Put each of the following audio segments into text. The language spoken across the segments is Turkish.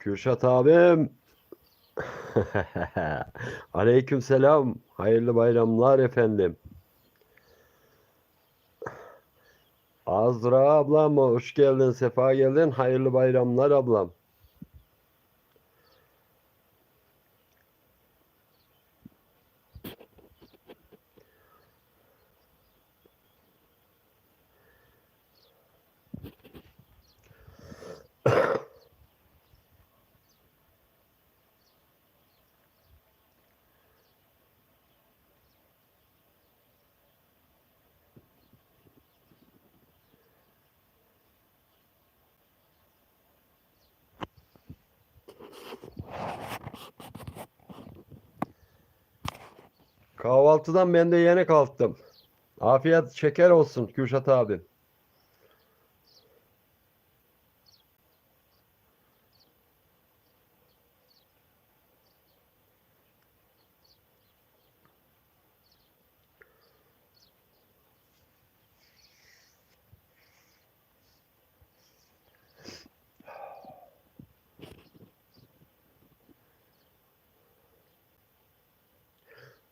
Kürşat abim. Aleyküm selam. Hayırlı bayramlar efendim. Azra ablam hoş geldin, sefa geldin. Hayırlı bayramlar ablam. Kahvaltıdan ben de yeni kalktım. Afiyet şeker olsun Kürşat abi.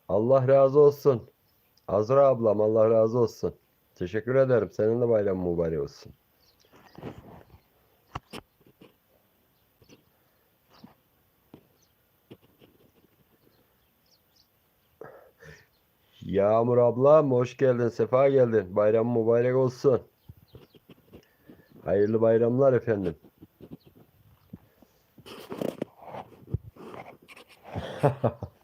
Allah razı olsun. Azra ablam Allah razı olsun. Teşekkür ederim. Senin de bayramın mübarek olsun. Yağmur ablam hoş geldin. Sefa geldin. Bayramın mübarek olsun. Hayırlı bayramlar efendim.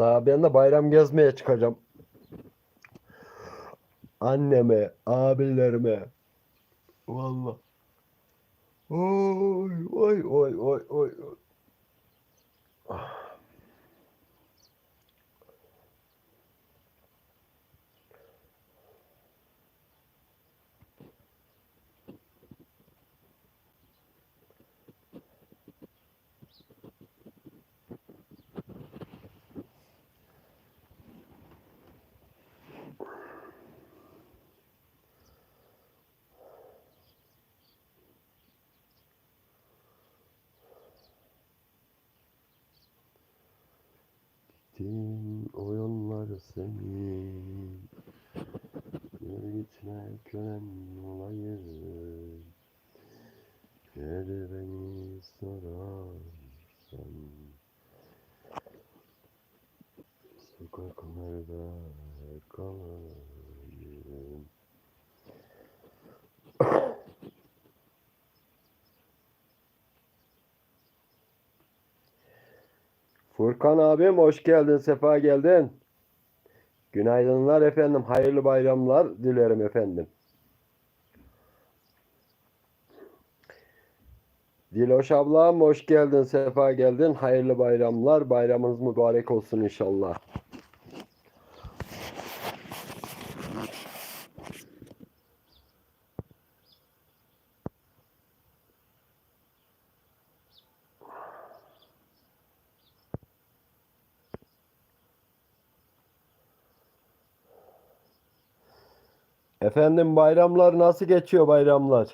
Daha ben de bayram gezmeye çıkacağım. Anneme, abilerime. Vallahi. Oy, oy, oy, oy, oy. oy. Gittin o yollar senin. Yürü gitme kölen olayım Eğer beni sorarsan. Sokaklarda kalayım Furkan abim hoş geldin, sefa geldin. Günaydınlar efendim, hayırlı bayramlar dilerim efendim. Diloş ablam hoş geldin, sefa geldin. Hayırlı bayramlar, bayramınız mübarek olsun inşallah. Efendim bayramlar nasıl geçiyor bayramlar?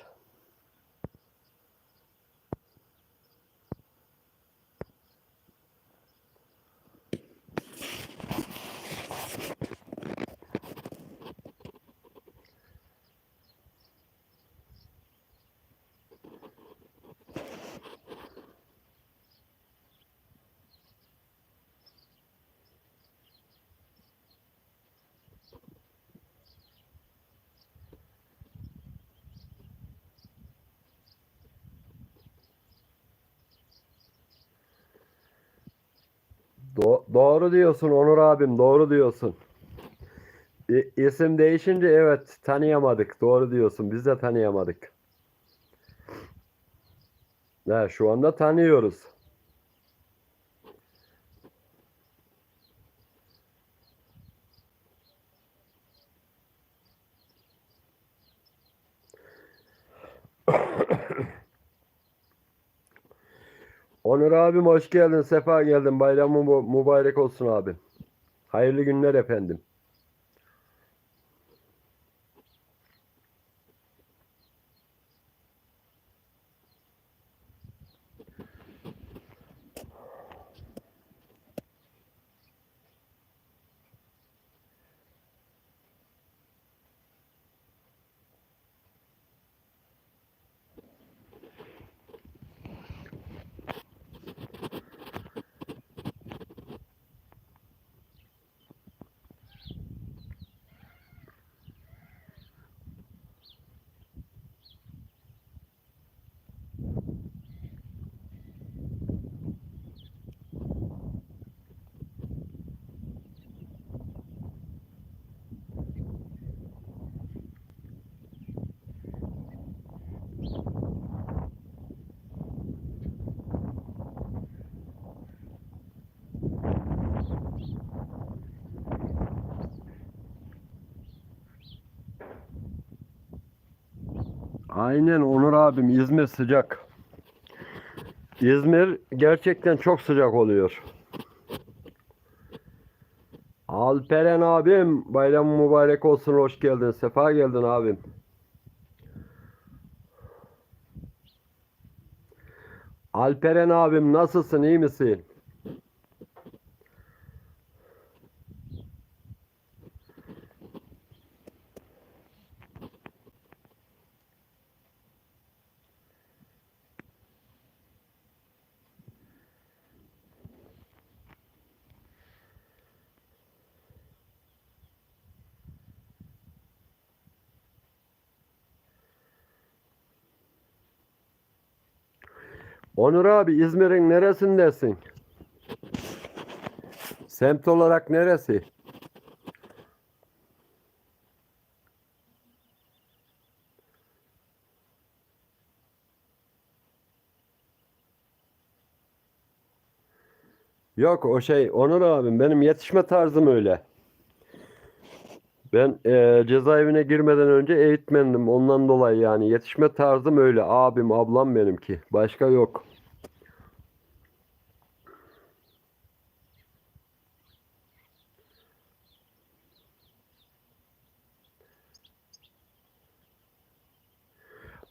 Do- doğru diyorsun Onur abim, doğru diyorsun. İ- isim değişince evet tanıyamadık. Doğru diyorsun. Biz de tanıyamadık. Ha, şu anda tanıyoruz. Onur abim hoş geldin, sefa geldin. Bayramın mübarek olsun abim. Hayırlı günler efendim. Aynen Onur abim İzmir sıcak. İzmir gerçekten çok sıcak oluyor. Alperen abim bayram mübarek olsun hoş geldin sefa geldin abim. Alperen abim nasılsın iyi misin? Onur abi İzmir'in neresindesin? Semt olarak neresi? Yok o şey Onur abim benim yetişme tarzım öyle. Ben eee, cezaevine girmeden önce eğitmendim ondan dolayı yani yetişme tarzım öyle abim ablam benimki başka yok.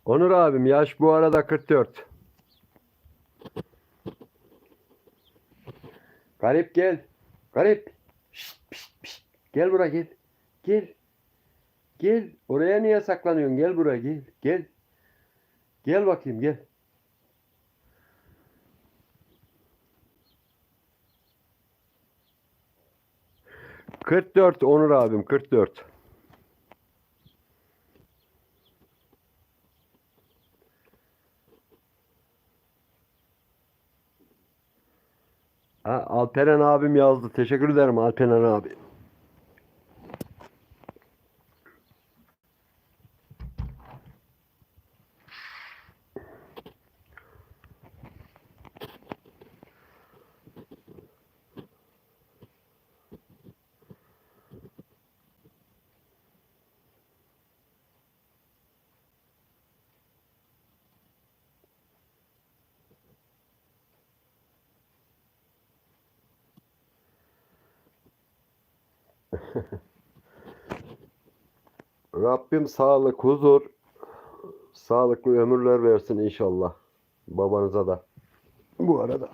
Onur abim yaş bu arada 44. Garip gel. Garip. Şşt, pişt, pişt. Gel buraya gel. Gel. Gel. Oraya niye saklanıyorsun? Gel buraya gel. Gel. Gel bakayım gel. Kırk dört Onur abim 44. Ha, Alperen abim yazdı. Teşekkür ederim Alperen abi. Rabbim sağlık, huzur, sağlıklı ömürler versin inşallah. Babanıza da. Bu arada.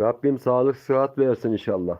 Rabbim sağlık, sıhhat versin inşallah.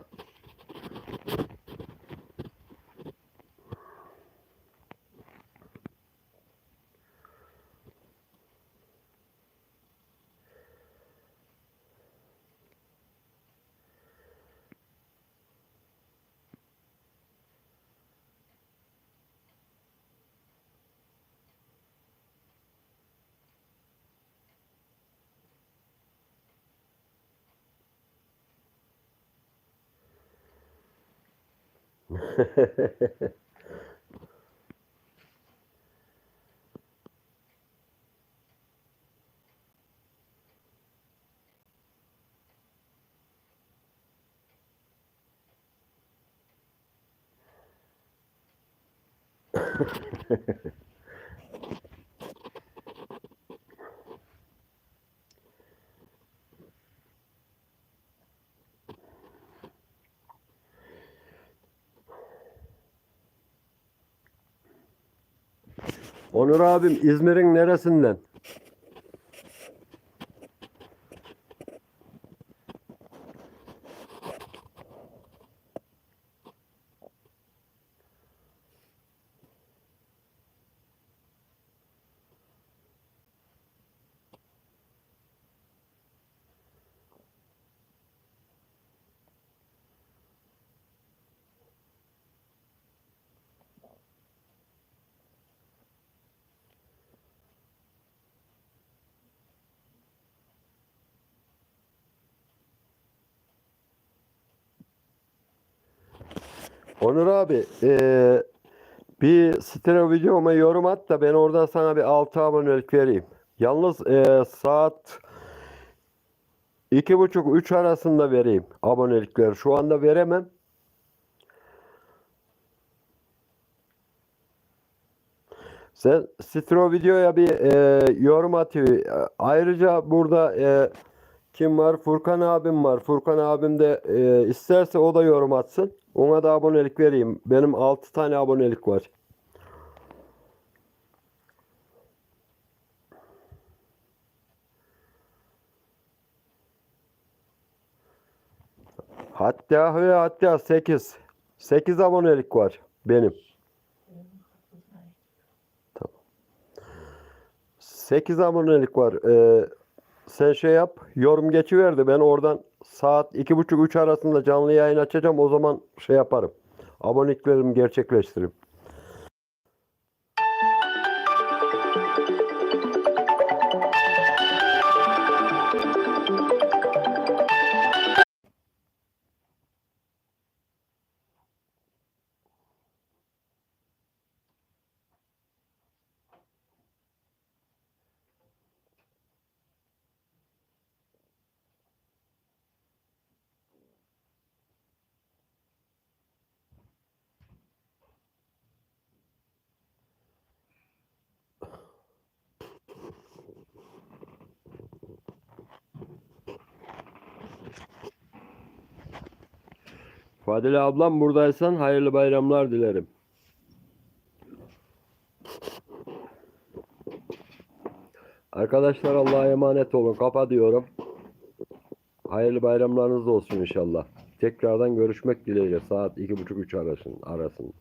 Ha, ha, ha, ha. Onur abim İzmir'in neresinden? Onur abi eee, bir stereo videoma yorum at da ben oradan sana bir 6 abonelik vereyim. Yalnız eee, saat iki buçuk üç arasında vereyim abonelikleri. Şu anda veremem. Sen stereo videoya bir eee, yorum atıyor. Ayrıca burada eee, kim var? Furkan abim var. Furkan abim de eee, isterse o da yorum atsın. Ona da abonelik vereyim. Benim 6 tane abonelik var. Hatta ve hatta 8. 8 abonelik var benim. 8 abonelik var. Ee, sen şey yap, yorum geçiverdi. Ben oradan saat 2.30-3 arasında canlı yayın açacağım. O zaman şey yaparım. Aboneliklerimi gerçekleştiririm. Fadile ablam buradaysan hayırlı bayramlar dilerim. Arkadaşlar Allah'a emanet olun. Kapatıyorum. Hayırlı bayramlarınız olsun inşallah. Tekrardan görüşmek dileğiyle saat 2.30-3 arasın, arasında.